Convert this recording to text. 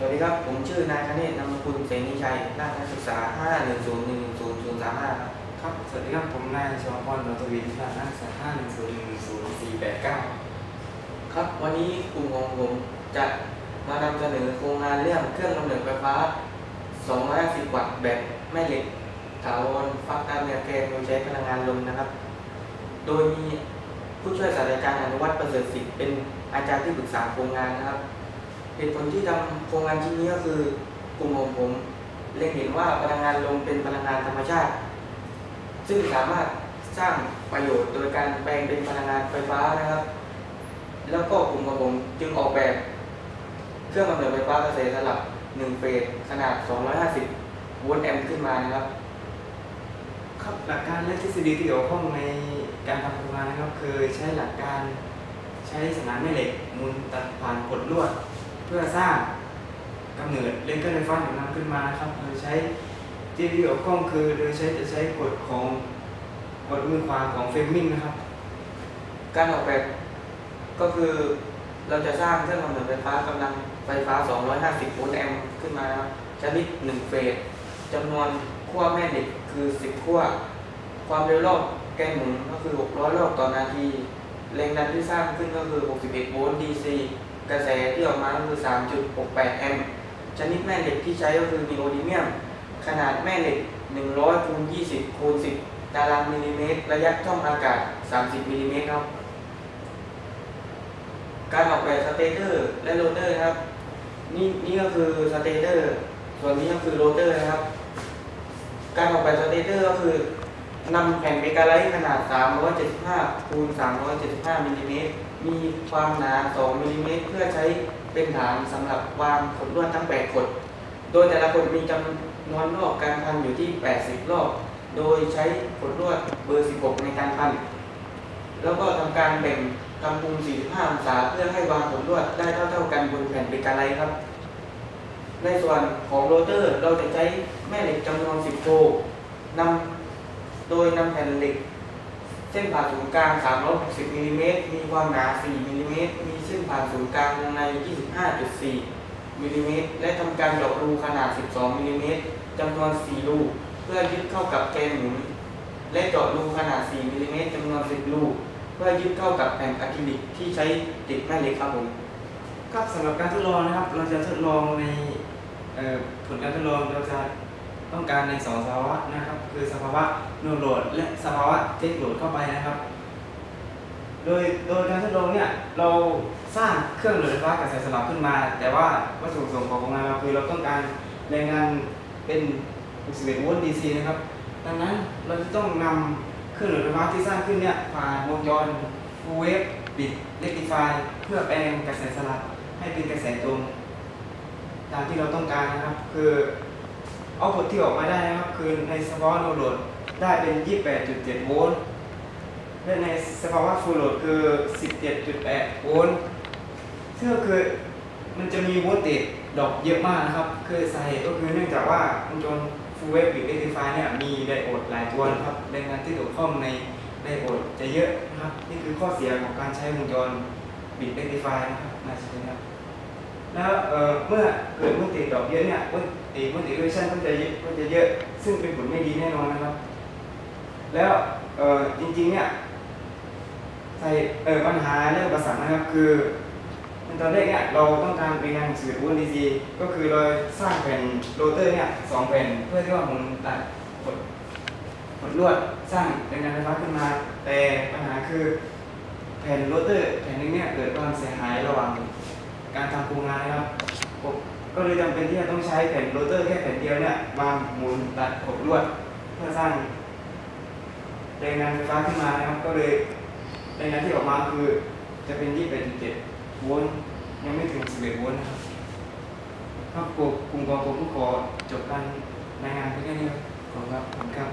สวัสดีครับ ผมชื่อนายคเนศนามสกุลเสนีชัยนักศึกษา 510110035ครับครับ สวัสดีครับ ผมนายชวพรนนทวินคณะนักศึกษาห้าหนึ่งศูนย์หนึ่งศูนย์สี่แปดเก้าครับ วันนี้กลุ่มของผมจะมานำเสนอโครงงานเรื่องเครื่องกำเนิดไฟฟ้า 250 วัตต์แบบแม่เหล็กถาวรฟักตามแนวแกนโดยใช้พลังงานลมนะครับ โดยมีผู้ช่วยศาสตราจารย์อนุวัฒน์ประเสริฐศิษย์เป็นอาจารย์ที่ปรึกษาโครงงานนะครับ เหตุผลที่ทำโครงงานชิ้นนี้ก็คือกลุ่มของผมเล็งเห็นว่าพลังงานลมเป็นพลังงานธรรมชาติ ซึ่งสามารถสร้างประโยชน์โดยการแปลงเป็นพลังงานไฟฟ้านะครับ แล้วก็กลุ่มของผมจึงออกแบบ เครื่องกำเนิดไฟฟ้ากระแสสลับ 1 เฟสขนาด 250 โวลต์แอมป์ขึ้นมานะครับครับหลักการและทฤษฎีที่เกี่ยวข้องในการทำโครงงานนะครับคือใช้หลักการใช้สนามแม่เหล็กมุนตัดผ่านกดลวด เพื่อสร้างกำเนิดเลนเกอร์ไฟฟ้าของน้ำขึ้นมานะครับโดยใช้ที่เกี่ยวข้องคือโดยใช้จะใช้กฎของกฎมือขวาของเฟรมิงนะครับ การออกแบบก็คือเราจะสร้างเครื่องกำเนิดไฟฟ้ากำลังไฟฟ้า 250 โวลต์แอมป์ขึ้นมาครับชนิด 1 เฟสจำนวนขั้วแม่เหล็กคือ 10 ขั้ว ความเร็วรอบแกนหมุนก็คือ 600 รอบต่อนาที แรงดันที่สร้างขึ้นก็คือ 61 โวลต์ DC กระแสที่ออกมาก็คือ 3.68 แอมป์ชนิดแม่เหล็กที่ใช้ก็คือนีโอดีเมียม ขนาดแม่เหล็ก 100คูณ20คูณ10 ตารางมิลลิเมตร ระยะช่องอากาศ 30มิลลิเมตรครับ การออกแบบสเตเตอร์และโรเตอร์ครับ นี่นี่ก็คือสเตเตอร์ ส่วนนี้ก็คือโรเตอร์นะครับ การออกแบบสเตเตอร์ก็คือ นำแผ่นเมกาไลท์ขนาด 375คูณ375มิลลิเมตรมีความหนา 2มิลลิเมตรเพื่อใช้เป็นฐานสำหรับวางขดลวดทั้ง 8 ขด โดยแต่ละขดมีจำนวนรอบการพันอยู่ที่ 80 รอบ โดยใช้ขดลวดเบอร์ 16 ในการพัน แล้วก็ทำการแบ่งกำพุง45 องศาเพื่อให้วางขดลวดได้เท่าๆกันบนแผ่นเมกาไลท์ครับ ในส่วนของโรเตอร์เราจะใช้แม่เหล็กจำนวน 10โคนำ โดยนำแผ่นเหล็ก เส้นผ่าศูนย์กลาง 360มิลลิเมตรมีความหนา 4มิลลิเมตรมีเส้นผ่าศูนย์กลางวงใน 25.4มิลลิเมตรและทำการเจาะรูขนาด 12มิลลิเมตรจำนวน 4 รูเพื่อยึดเข้ากับแกนหมุน และเจาะรูขนาด 4มิลลิเมตรจำนวน 10 รูเพื่อยึดเข้ากับแผ่นอะคริลิกที่ใช้ติดแม่เหล็กครับผมครับสำหรับการทดลองนะครับ เราจะทดลองในผลการทดลองเราจะ ต้องการในสองสภาวะนะครับ คือสภาวะโนโหลด และสภาวะเทคโหลดเข้าไปนะครับ โดยโดยการทดลองเนี่ยเราสร้างเครื่องโหลดไฟฟ้ากระแสสลับขึ้นมา แต่ว่าวัตถุประสงค์ของโครงานเราคือเราต้องการแรงงานเป็น61โวลต์ DC นะครับ ดังนั้นเราจะต้องนำเครื่องโหลดไฟฟ้าที่สร้างขึ้นเนี่ยผ่านวงจร full wave บิด rectify เพื่อแปลงกระแสสลับให้เป็นกระแสตรงตามที่เราต้องการนะครับ คือ เอาผลที่ออกมาได้นะครับคือในสภาวะโนโหลดได้เป็น 28.7 โวลต์และในสภาวะฟูลโหลดคือ 17.8 โวลต์ซึ่งก็คือมันจะมีโวลต์เตจดรอปเยอะมากนะครับ คือสาเหตุก็คือเนื่องจากว่าวงจร full wave บิด rectify เนี่ยมีไดโอดหลายตัวนะครับแรงงานที่เกี่ยวข้องในไดโอดจะเยอะนะครับ นี่คือข้อเสียของการใช้วงจรบิด rectify นะครับน่าจะเป็นครับแล้วเเมื่อเกิดมันติดดอกเยอะเนี่ย ติดมันติดเรชั่นก็จะเยอะก็จะเยอะ ซึ่งเป็นผลไม่ดีแน่นอนนะครับ แล้วเอ่อจริงๆเนี่ยใส่เออปัญหาเรื่องอุประสรรคนะครับ คือตอนแรกเนี่ยเราต้องการเป็นงานสื่อวุ้นดีซีก็คือเราสร้างแผ่นโรเตอร์เนี่ยสองแผ่นเพื่อที่ว่าหมุนตัดกดกดลวดสร้างแรงงานไฟฟ้าขึ้นมา แต่ปัญหาคือแผ่นโรเตอร์แผ่นนึงเนี่ยเกิดความเสียหายระหว่างการทำโครงงานนะครับ ก็เลยจำเป็นที่จะต้องใช้แผ่นโรเตอร์แค่แผ่นเดียวเนี่ยมาหมุนตัดกดลวดเพื่อสร้างแรงงานไฟฟ้าขึ้นมานะครับ ก็เลยแรงงานที่ออกมาคือจะเป็น28.7โวลต์ยังไม่ถึง11โวลต์นะครับครับกลุ่มกลุ่มของผมก็ขอจบการรายงานเพียงแค่นี้ครับขอบคุณครับ